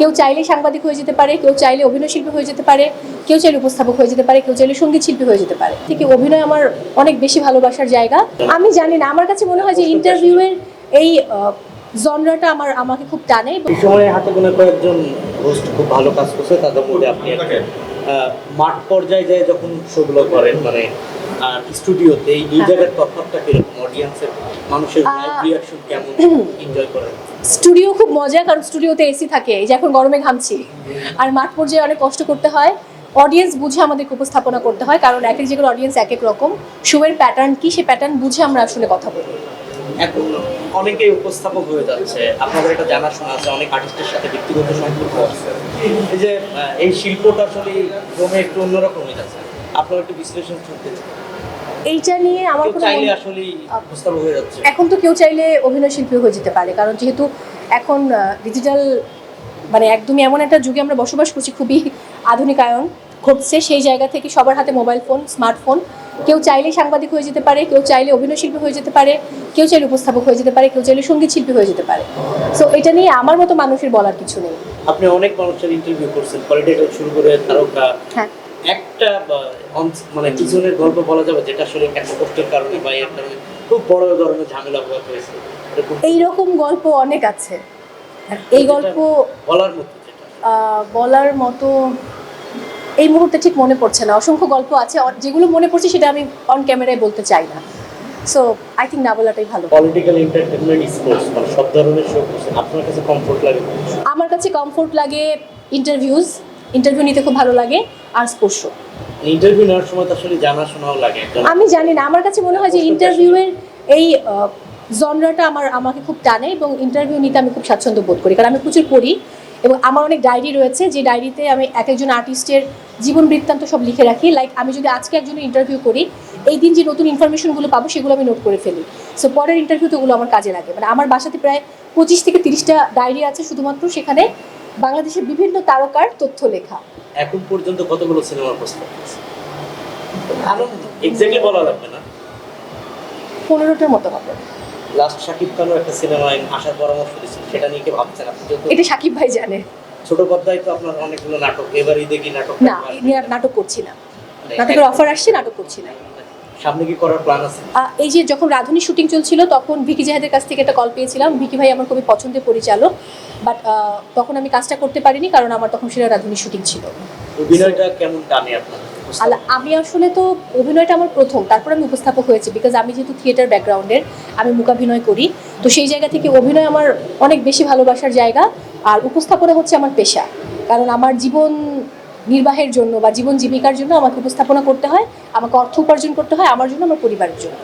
কেউ চাইলে সাংবাদিক হয়ে যেতে পারে, কেউ চাইলে অভিনয় শিল্পী হয়ে যেতে পারে, কেউ চাইলে উপস্থাপক হয়ে যেতে পারে, কেউ চাইলে সংগীত শিল্পী হয়ে যেতে পারে। ঠিক অভিনয় আমার অনেক বেশি ভালোবাসার জায়গা। আমি জানি না, আমার কাছে মনে হয় যে ইন্টারভিউয়ের এই জনরাটা আমার, আমাকে খুব টানে। এই সময় হাতে গোনা কয়েকজন হোস্ট খুব ভালো কাজ করছে, তাদের মধ্যে আপনি মাঠ পর্যায়ে যায় যখন শোগুলো করেন মানে আর স্টুডিওতে এই দুই হ্যাঁ। জায়গার তফাৎটা কীরকম? অডিয়েন্সের মানুষের লাইভ রিয়াকশন কেমন? এনজয় করেন? স্টুডিও খুব মজা কারণ স্টুডিওতে এসি থাকে। এই যে এখন গরমে ঘামছি। আর মাঠ পর্যায়ে অনেক কষ্ট করতে হয়। অডিয়েন্স বুঝে আমাদেরকে উপস্থাপনা করতে হয় কারণ এক এক জায়গার অডিয়েন্স এক এক রকম। শোয়ের প্যাটার্ন কি সে প্যাটার্ন বুঝে আমরা আসলে কথা বলি। এখন অনেকেই উপস্থাপক হয়ে যাচ্ছে। আপনাদের জানাশোনা আছে অনেক আর্টিস্টের সাথে ব্যক্তিগত সম্পর্ক আছে। এই যে এই শিল্পটা আসলে ক্রমে একটু অন্যরকম হয়ে যাচ্ছে। আপনার একটু বিশ্লেষণ শুনতে এইটা নিয়ে আমার কোনো হয়ে এখন তো কেউ চাইলে অভিনয় শিল্পী হয়ে যেতে পারে কারণ যেহেতু এখন ডিজিটাল মানে একদমই এমন একটা যুগে আমরা বসবাস করছি খুবই আধুনিকায়ন। ঘটছে সেই জায়গা থেকে সবার হাতে মোবাইল ফোন স্মার্টফোন কেউ চাইলে সাংবাদিক হয়ে যেতে পারে কেউ চাইলে অভিনয় শিল্পী হয়ে যেতে পারে কেউ চাইলে উপস্থাপক হয়ে যেতে পারে কেউ চাইলে সংগীত শিল্পী হয়ে যেতে পারে। সো এটা নিয়ে আমার মতো মানুষের বলার কিছু নেই। আপনি অনেক মানুষের ইন্টারভিউ করছেন পলিটিক্যাল শুরু করে তারকা। হ্যাঁ। একটা মানে পিছনের গল্প বলা যাবে যেটা আসলে একটা কষ্টের কারণে বা এর কারণে খুব বড় ধরনের ঝামেলা হয়েছে। এইরকম গল্প অনেক আছে। এই গল্প বলার মতো বলার মতো এই মুহূর্তে ঠিক মনে পড়ছে না। অসংখ্য গল্প আছে যেগুলো মনে পড়ছে সেটা আমি অন ক্যামেরায় বলতে চাই না। সো আই থিঙ্ক না বলাটাই ভালো। পলিটিক্যাল এন্টারটেনমেন্ট স্পোর্টস মানে সব ধরনের শো আপনার কাছে কমফোর্ট লাগে আমার কাছে কমফোর্ট লাগে ইন্টারভিউজ ইন্টারভিউ নিতে খুব ভালো লাগে আর স্পোর্টস শো ইন্টারভিউ নেওয়ার সময় তো আসলে জানাশোনাও লাগে। আমি জানি না আমার কাছে মনে হয় যে ইন্টারভিউয়ের এই জনরাটা আমার আমাকে খুব টানে এবং ইন্টারভিউ নিতে আমি খুব স্বাচ্ছন্দ্য বোধ করি। কারণ আমি প্রচুর পড়ি এবং আমার অনেক ডায়েরি রয়েছে যে ডায়েরিতে আমি এক একজন আর্টিস্টের জীবন বৃত্তান্ত সব লিখে রাখি। লাইক আমি যদি আজকে একজনের ইন্টারভিউ করি এই দিন যে নতুন ইনফরমেশনগুলো পাবো সেগুলো আমি নোট করে ফেলি। সো পরের ইন্টারভিউতে ওগুলো আমার কাজে লাগে। মানে আমার বাসাতে প্রায় পঁচিশ থেকে তিরিশটা ডায়েরি আছে শুধুমাত্র সেখানে বাংলাদেশের বিভিন্ন তারকার তথ্য লেখা। এখন পর্যন্ত কতগুলো সিনেমার প্রস্তাব এক্স্যাক্টলি বলা লাগবে না। পনেরোটার মতো হবে। লাস্ট শাকিব একটা সিনেমায় আসার পরামর্শ সেটা নিয়ে কি ভাবছেন আপনি? এটা সাকিব ভাই জানে। ছোট পর্দায় তো আপনার অনেকগুলো নাটক এবার ঈদে কি নাটক না নাটক করছি না। মানে নাটকের অফার আসছে নাটক করছি না। সামনে কি করার প্ল্যান আছে? এই যে যখন রাধুনী শুটিং চলছিল তখন ভিকি জাহেদের কাছ থেকে একটা কল পেয়েছিলাম। ভিকি ভাই আমার খুবই পছন্দের পরিচালক বাট তখন আমি কাজটা করতে পারিনি কারণ আমার তখন সেটা রাধুনী শুটিং ছিল। অভিনয়টা কেমন টানে আপনার? আমি আসলে তো অভিনয়টা আমার প্রথম, তারপর আমি উপস্থাপক হয়েছি বিকজ আমি যেহেতু থিয়েটার ব্যাকগ্রাউন্ডের আমি মূকাভিনয় করি। তো সেই জায়গা থেকে অভিনয় আমার অনেক বেশি ভালোবাসার জায়গা, আর উপস্থাপনা হচ্ছে আমার পেশা। কারণ আমার জীবন নির্বাহের জন্য বা জীবন জীবিকার জন্য আমাকে উপস্থাপনা করতে হয়, আমাকে অর্থ উপার্জন করতে হয়, আমার জন্য, আমার পরিবারের জন্য।